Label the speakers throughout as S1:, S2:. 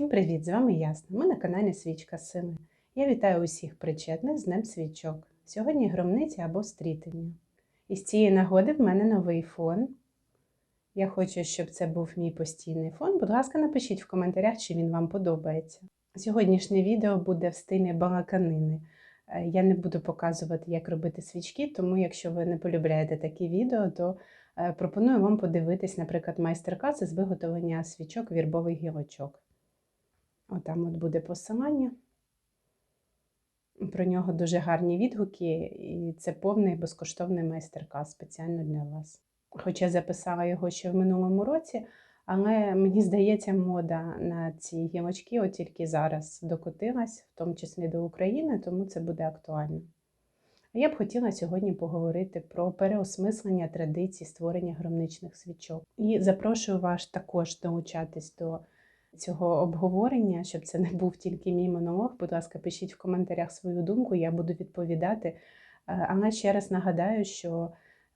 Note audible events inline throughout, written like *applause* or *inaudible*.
S1: Всім привіт! З вами Ясна. Ми на каналі Свічка Сили. Я вітаю усіх причетних з Днем Свічок. Сьогодні громниця або стрітення. І з цієї нагоди в мене новий фон. Я хочу, щоб це був мій постійний фон. Будь ласка, напишіть в коментарях, чи він вам подобається. Сьогоднішнє відео буде в стилі балаканини. Е, Я не буду показувати, як робити свічки, тому якщо ви не полюбляєте такі відео, то е, пропоную вам подивитись, наприклад, майстер-класи з виготовлення свічок вірбових гілочок. Отам от буде посилання. Про нього дуже гарні відгуки, і це повний безкоштовний майстер-клас спеціально для вас. Хоча записала його ще в минулому році, але мені здається, мода на ці гілочки от тільки зараз докотилась, в тому числі до України, тому це буде актуально. А я б хотіла сьогодні поговорити про переосмислення традицій створення громничних свічок. І запрошую вас також долучатись до цього обговорення, щоб це не був тільки мій монолог. Будь ласка, пишіть в коментарях свою думку, я буду відповідати. Е, Але ще раз нагадаю, що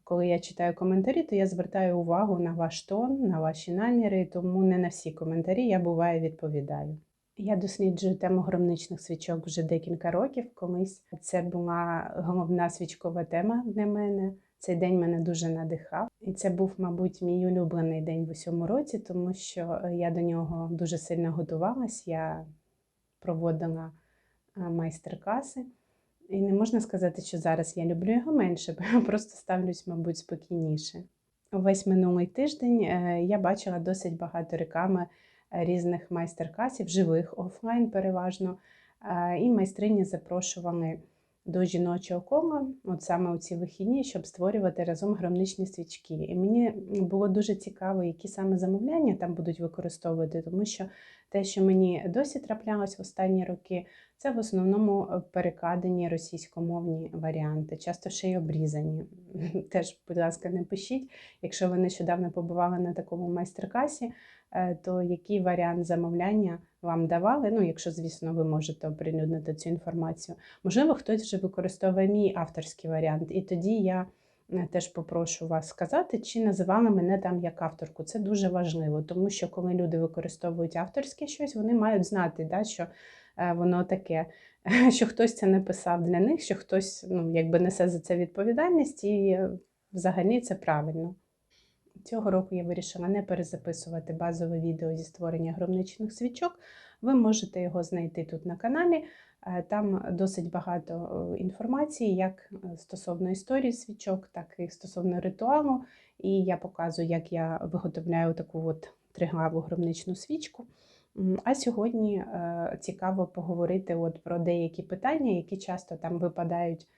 S1: коли я читаю коментарі, то я звертаю увагу на ваш тон, на ваші наміри, тому не на всі коментарі я буває відповідаю. Я досліджую тему громничних свічок вже декілька років. Колись це була головна свічкова тема для мене. Цей день мене дуже надихав. І це був, мабуть, мій улюблений день в усьому році, тому що е, я до нього дуже сильно готувалась. Я проводила е, майстер-класи. І не можна сказати, що зараз я люблю його менше, бо я просто ставлюсь, мабуть, спокійніше. Увесь минулий тиждень е, я бачила досить багато реклами різних майстер-класів, живих офлайн переважно. І майстрині запрошували до жіночого кола, от саме у ці вихідні, щоб створювати разом громничні свічки. І мені було дуже цікаво, які саме замовляння там будуть використовувати, тому що те, що мені досі траплялось в останні роки, це в основному перекладені російськомовні варіанти, часто ще й обрізані. *laughs* Теж, будь ласка, не пишіть. Якщо ви нещодавно побували на такому майстер-класі, е, то який варіант замовляння вам давали? Ну, якщо, звісно, ви можете оприлюднити цю інформацію. Можливо, хтось вже використовує мій авторський варіант, і тоді я е, теж попрошу вас сказати, чи називали мене там як авторку. Це дуже важливо, тому що коли люди використовують авторське щось, вони мають знати, да, що е, воно таке, *laughs* що хтось це написав для них, що хтось ну, якби несе за це відповідальність, і е, взагалі це правильно. Цього року я вирішила не перезаписувати базове відео зі створення громничних свічок. Ви можете його знайти тут на каналі. Е, Там досить багато інформації, як е, стосовно історії свічок, так і стосовно ритуалу. І я показую, як я виготовляю таку от триглаву громничну свічку. А сьогодні е, цікаво поговорити от про деякі питання, які часто там випадають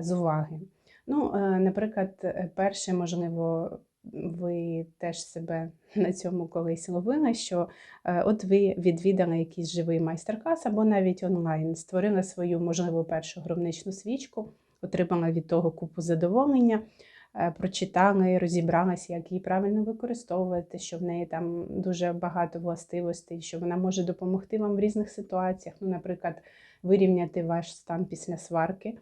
S1: з уваги. Ну, наприклад, перше, можливо, ви теж себе *laughs* на цьому колись ловили, що е, от ви відвідали якийсь живий майстер-клас або навіть онлайн, створили свою, можливо, першу громничну свічку, отримали від того купу задоволення, е, прочитали, розібралися, як її правильно використовувати, що в неї там дуже багато властивостей, що вона може допомогти вам в різних ситуаціях. Ну, наприклад, вирівняти ваш стан після сварки.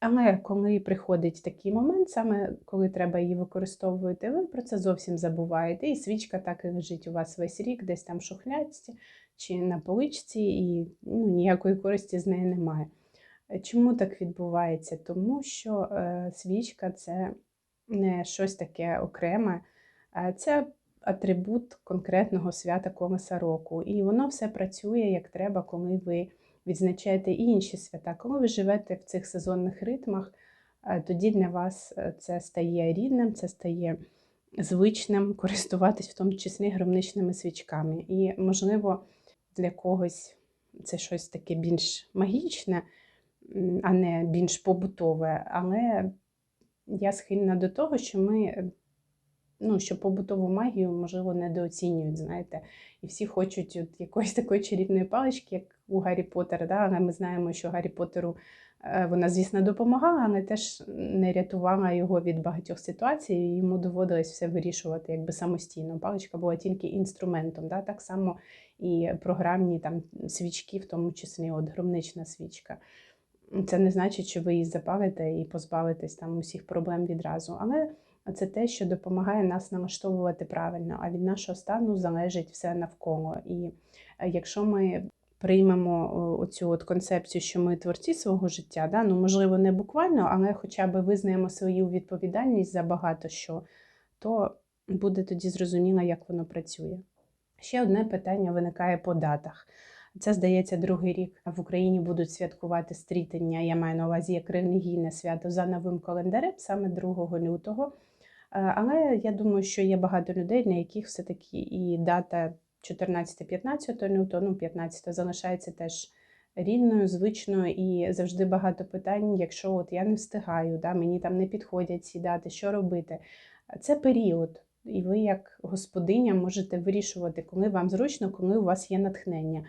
S1: Але коли приходить такий момент, саме коли треба її використовувати, ви про це зовсім забуваєте. І свічка так і лежить у вас весь рік, десь там в шухлядці чи на поличці, і ну, ніякої користі з неї немає. Чому так відбувається? Тому що е, свічка це не щось таке окреме, а це атрибут конкретного свята колеса року. І воно все працює як треба, коли ви відзначаєте і інші свята. Коли ви живете в цих сезонних ритмах, е, тоді для вас е, це стає рідним, це стає звичним *laughs* користуватись в тому числі громничними свічками. І, можливо, для когось це щось таке більш магічне, а не більш побутове. Але я схильна до того, що ми. Ну, що побутову магію, можливо, недооцінюють, знаєте, і всі хочуть от якоїсь такої чарівної палички, як у Гаррі Поттера, да? але ми знаємо, що Гаррі Поттеру е, вона, звісно, допомагала, але теж не рятувала його від багатьох ситуацій, йому доводилось все вирішувати якби самостійно. Паличка була тільки інструментом. Да? Так само і програмні там свічки, в тому числі от громнична свічка. Це не значить, що ви її запалите і позбавитесь там усіх проблем відразу. Але це те, що допомагає нас налаштовувати правильно, а від нашого стану залежить все навколо. І Е, Якщо ми приймемо о, оцю от концепцію, що ми творці свого життя, да? ну можливо, не буквально, але хоча б визнаємо свою відповідальність за багато що, то буде тоді зрозуміло, як воно працює. Ще одне питання виникає по датах. Це, здається, другий рік в Україні будуть святкувати стрітення, я маю на увазі як релігійне свято за новим календарем, саме 2 лютого. Е, Але я думаю, що є багато людей, для яких все-таки і дата 14-15 лютого, ну 15 залишається теж рідною, звичною, і завжди багато питань, якщо от я не встигаю, да, мені там не підходять ці дати, що робити. Це період, і ви, як господиня, можете вирішувати, коли вам зручно, коли у вас є натхнення.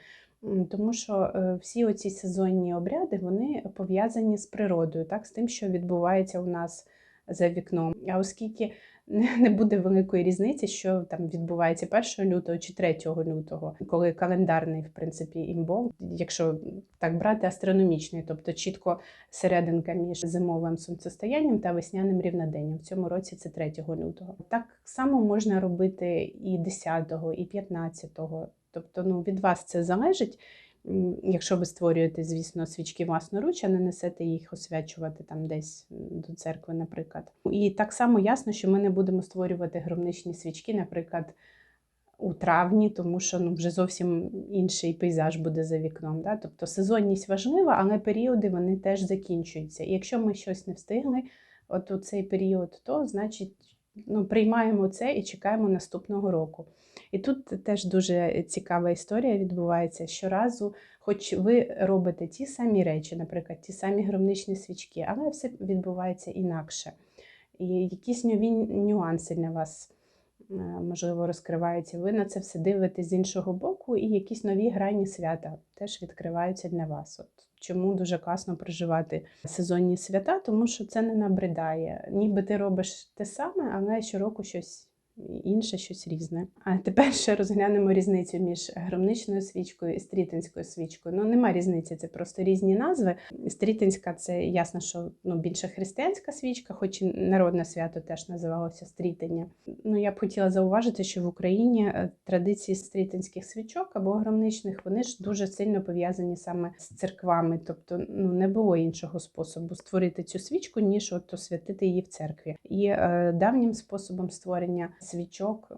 S1: Тому що е, всі оці сезонні обряди вони пов'язані з природою, так, з тим, що відбувається у нас за вікном. А оскільки *laughs* не буде великої різниці, що там відбувається 1 лютого чи 3 лютого, коли календарний, в принципі, імбол, якщо так брати астрономічний, тобто чітко серединка між зимовим сонцестоянням та весняним рівноденням. В цьому році це 3 лютого. Так само можна робити і 10, і 15. Тобто, ну від вас це залежить. Якщо ви створюєте, звісно, свічки власноруч, а не несете їх освячувати там десь до церкви, наприклад. І так само ясно, що ми не будемо створювати громничні свічки, наприклад, у травні, тому що ну, вже зовсім інший пейзаж буде за вікном. Да? Тобто сезонність важлива, але періоди вони теж закінчуються. І якщо ми щось не встигли, от у цей період, то значить ну, приймаємо це і чекаємо наступного року. І тут теж дуже цікава історія відбувається. Щоразу, хоч ви робите ті самі речі, наприклад, ті самі громничні свічки, але все відбувається інакше. І якісь нові нюанси для вас можливо розкриваються. Ви на це все дивитесь з іншого боку, і якісь нові грані свята теж відкриваються для вас. От чому дуже класно проживати сезонні свята, тому що це не набридає. Ніби ти робиш те саме, але щороку щось інше, щось різне. А тепер ще розглянемо різницю між громничною свічкою і стрітинською свічкою. Ну, нема різниці, це просто різні назви. Стрітинська це ясно, що ну, більше християнська свічка, хоч і народне свято теж називалося стрітення. Ну, я б хотіла зауважити, що в Україні е, традиції стрітинських свічок або громничних вони ж дуже сильно пов'язані саме з церквами. Тобто ну, не було іншого способу створити цю свічку, ніж от освятити її в церкві. І е, давнім способом створення свічок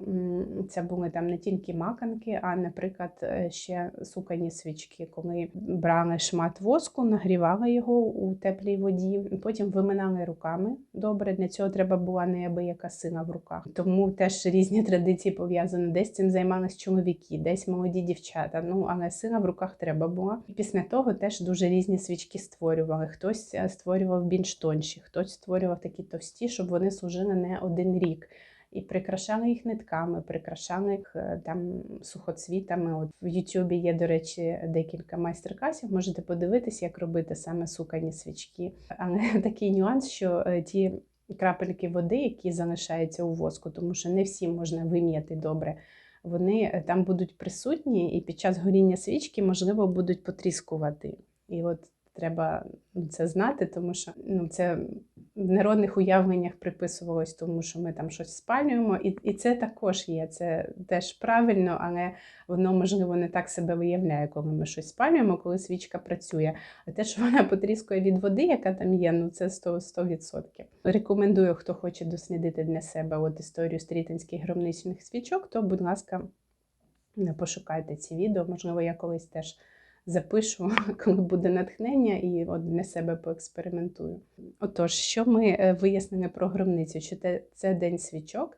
S1: це були там не тільки маканки, а, наприклад, е, ще сукані свічки, коли брали шмат воску, нагрівали його у теплій воді, потім виминали руками. Добре, для цього треба була неабияка сила в руках. Тому теж різні традиції пов'язані. Десь цим займались чоловіки, десь молоді дівчата. Ну але сила в руках треба була. Після того теж дуже різні свічки створювали. Хтось е, створював більш тонші, хтось створював такі товсті, щоб вони служили не один рік. І прикрашали їх нитками, прикрашали їх е, там сухоцвітами. От в Ютубі є, до речі, декілька майстер-класів. Можете подивитися, як робити саме сукані свічки. Але *laughs* такий нюанс, що е, ті крапельки води, які залишаються у воску, тому що не всі можна вим'яти добре. Вони е, там будуть присутні, і під час горіння свічки, можливо, будуть потріскувати. І от треба ну, це знати, тому що ну, це в народних уявленнях приписувалось, тому що ми там щось спалюємо, і, і це також є. Це теж правильно, але воно можливо не так себе виявляє, коли ми щось спалюємо, коли свічка працює. А те, що вона потріскує від води, яка там є, ну це 100%. 100%. Рекомендую, хто хоче дослідити для себе от історію стрітинських громничних свічок, то, будь ласка, пошукайте ці відео. Можливо, я колись теж запишу, *laughs* коли буде натхнення, і от для себе поекспериментую. Отож, що ми е, вияснили про громницю? Що це, день свічок,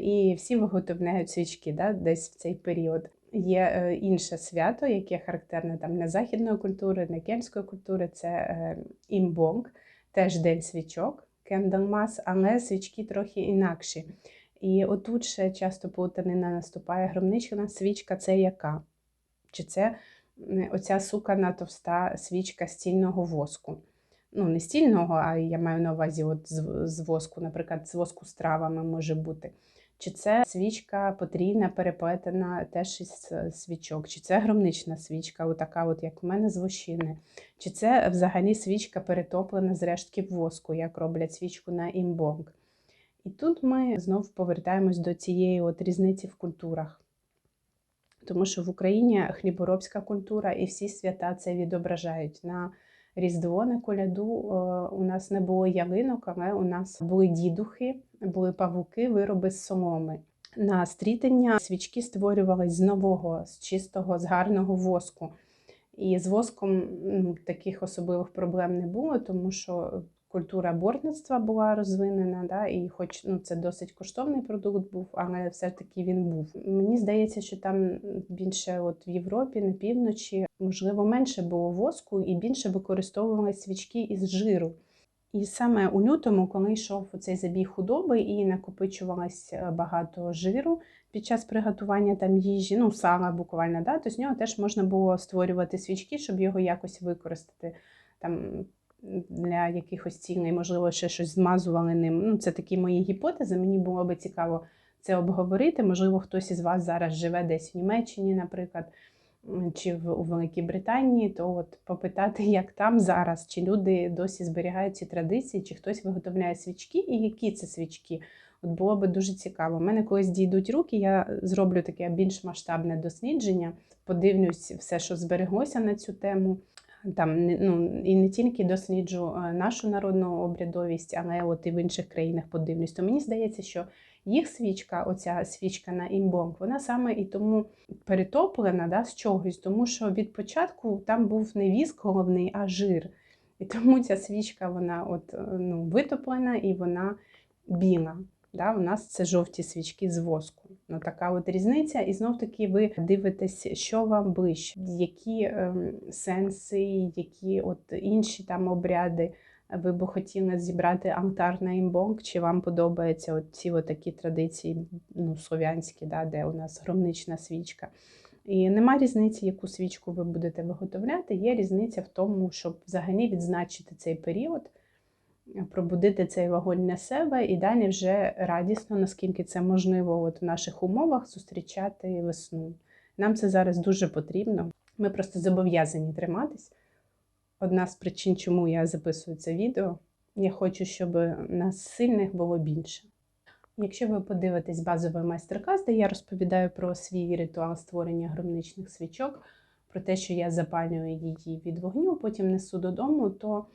S1: і всі виготовляють свічки да, десь в цей період. Є е, інше свято, яке характерне там для західної культури, для кельтської культури, це е, імбонг, теж день свічок, кендалмас, але свічки трохи інакші. І отут ще часто плутанина наступає громнична свічка це яка? Чи це оця сукана товста свічка стільного воску? Ну, не стільного, а я маю на увазі от з, з воску, наприклад, з воску з травами може бути. Чи це свічка потрійна, переплетена теж із е, свічок, чи це громнична свічка, отака, от як у мене з вощини, чи це взагалі свічка перетоплена з рештків воску, як роблять свічку на імбонг. І тут ми знов повертаємось до цієї от різниці в культурах. Тому що в Україні хліборобська культура і всі свята це відображають. На Різдво на коляду е, у нас не було ялинок, але у нас були дідухи, були павуки, вироби з соломи. На стрітення свічки створювались з нового, з чистого, з гарного воску. І з воском ну, таких особливих проблем не було, тому що культура бортництва була розвинена, да, і хоч ну, це досить коштовний продукт був, але все-таки він був. Мені здається, що там більше от в Європі, на півночі, можливо, менше було воску і більше використовували свічки із жиру. І саме у лютому, коли йшов цей забіг худоби і накопичувалось е, багато жиру під час приготування там їжі, ну сала буквально, да, то з нього теж можна було створювати свічки, щоб його якось використати там для якихось цілей, можливо, ще щось змазували ним. Ну, Це такі мої гіпотези. Мені було би цікаво це обговорити. Можливо, хтось із вас зараз живе десь в Німеччині, наприклад, чи в у Великій Британії, то от попитати, як там зараз, чи люди досі зберігають ці традиції, чи хтось виготовляє свічки, і які це свічки. От було би дуже цікаво. У мене колись дійдуть руки, я зроблю таке більш масштабне дослідження, подивлюсь все, що збереглося на цю тему. Там ну і не тільки досліджу е, нашу народну обрядовість, але от і в інших країнах подивлюсь. То мені здається, що їх свічка, оця свічка на імбонг, вона саме і тому перетоплена да, з чогось, тому що від початку там був не віск головний, а жир. І тому ця свічка вона от, е, ну, витоплена і вона біла. Да, У нас це жовті свічки з воску. Ну, Така от різниця. І знов таки ви дивитесь, що вам ближче, які ем, сенси, які от інші там обряди ви б хотіли зібрати алтар на імбонг, чи вам подобаються от ці от такі традиції ну, слов'янські, да, де у нас громнична свічка. І нема різниці, яку свічку ви будете виготовляти. Є різниця в тому, щоб взагалі відзначити цей період пробудити цей вогонь на себе і далі вже радісно, наскільки це можливо от в наших умовах зустрічати весну. Нам це зараз дуже потрібно. Ми просто зобов'язані триматись. Одна з причин, чому я записую це відео, я хочу, щоб нас сильних було більше. Якщо ви подивитесь базовий майстер-клас, де я розповідаю про свій ритуал створення громничних свічок, про те, що я запалюю її від вогню, потім несу додому, то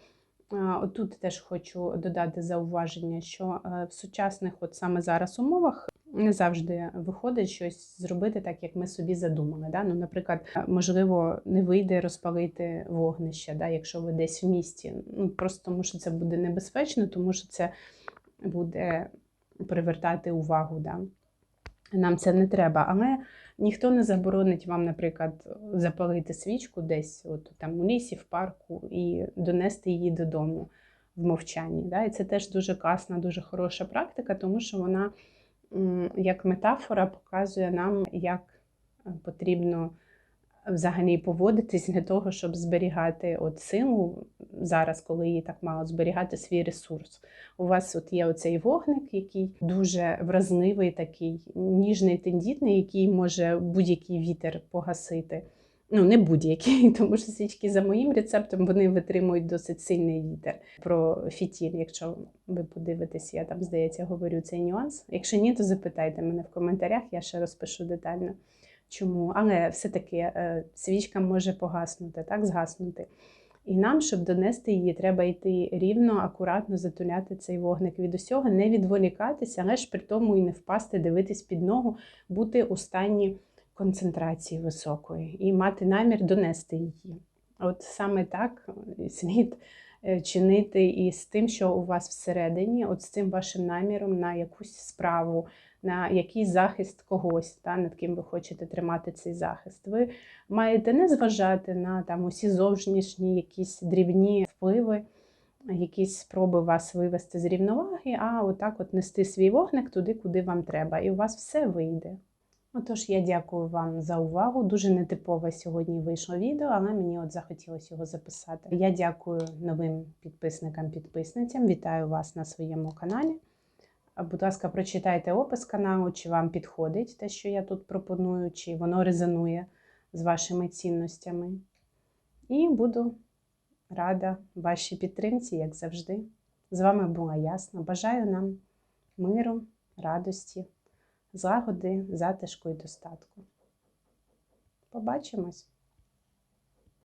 S1: Отут теж хочу додати зауваження, що е, в сучасних, от саме зараз умовах, не завжди виходить щось зробити так, як ми собі задумали. Да? Ну, Наприклад, можливо, не вийде розпалити вогнище, да? якщо ви десь в місті. Ну, Просто тому що це буде небезпечно, тому що це буде привертати увагу. Да? Нам це не треба. Але ніхто не заборонить вам, наприклад, запалити свічку десь от там у лісі, в парку і донести її додому в мовчанні. Да? І це теж дуже класна, дуже хороша практика, тому що вона як метафора показує нам, як потрібно взагалі поводитись для того, щоб зберігати от силу зараз, коли її так мало зберігати свій ресурс. У вас от є оцей вогник, який дуже вразливий, такий ніжний, тендітний, який може будь-який вітер погасити. Ну, не будь-який, *laughs* тому що свічки за моїм рецептом вони витримують досить сильний вітер. Про фітіль, якщо ви подивитесь, я там, здається, говорю цей нюанс. Якщо ні, то запитайте мене в коментарях, я ще розпишу детально чому. Але все-таки е, свічка може погаснути, так, згаснути. І нам, щоб донести її, треба йти рівно, акуратно затуляти цей вогник від усього, не відволікатися, але ж при тому і не впасти, дивитись під ногу, бути у стані концентрації високої і мати намір донести її. От саме так слід е, чинити і з тим, що у вас всередині, от з цим вашим наміром на якусь справу, на якийсь захист когось, та, над ким ви хочете тримати цей захист. Ви маєте не зважати на там усі зовнішні якісь дрібні впливи, якісь спроби вас вивести з рівноваги, а отак от нести свій вогник туди, куди вам треба, і у вас все вийде. Отож, я дякую вам за увагу. Дуже нетипове сьогодні вийшло відео, але мені от захотілося його записати. Я дякую новим підписникам-підписницям. Вітаю вас на своєму каналі. Будь ласка, прочитайте опис каналу, чи вам підходить те, що я тут пропоную, чи воно резонує з вашими цінностями. І буду рада вашій підтримці, як завжди. З вами була ясна. Бажаю нам миру, радості, злагоди, затишку і достатку. Побачимось!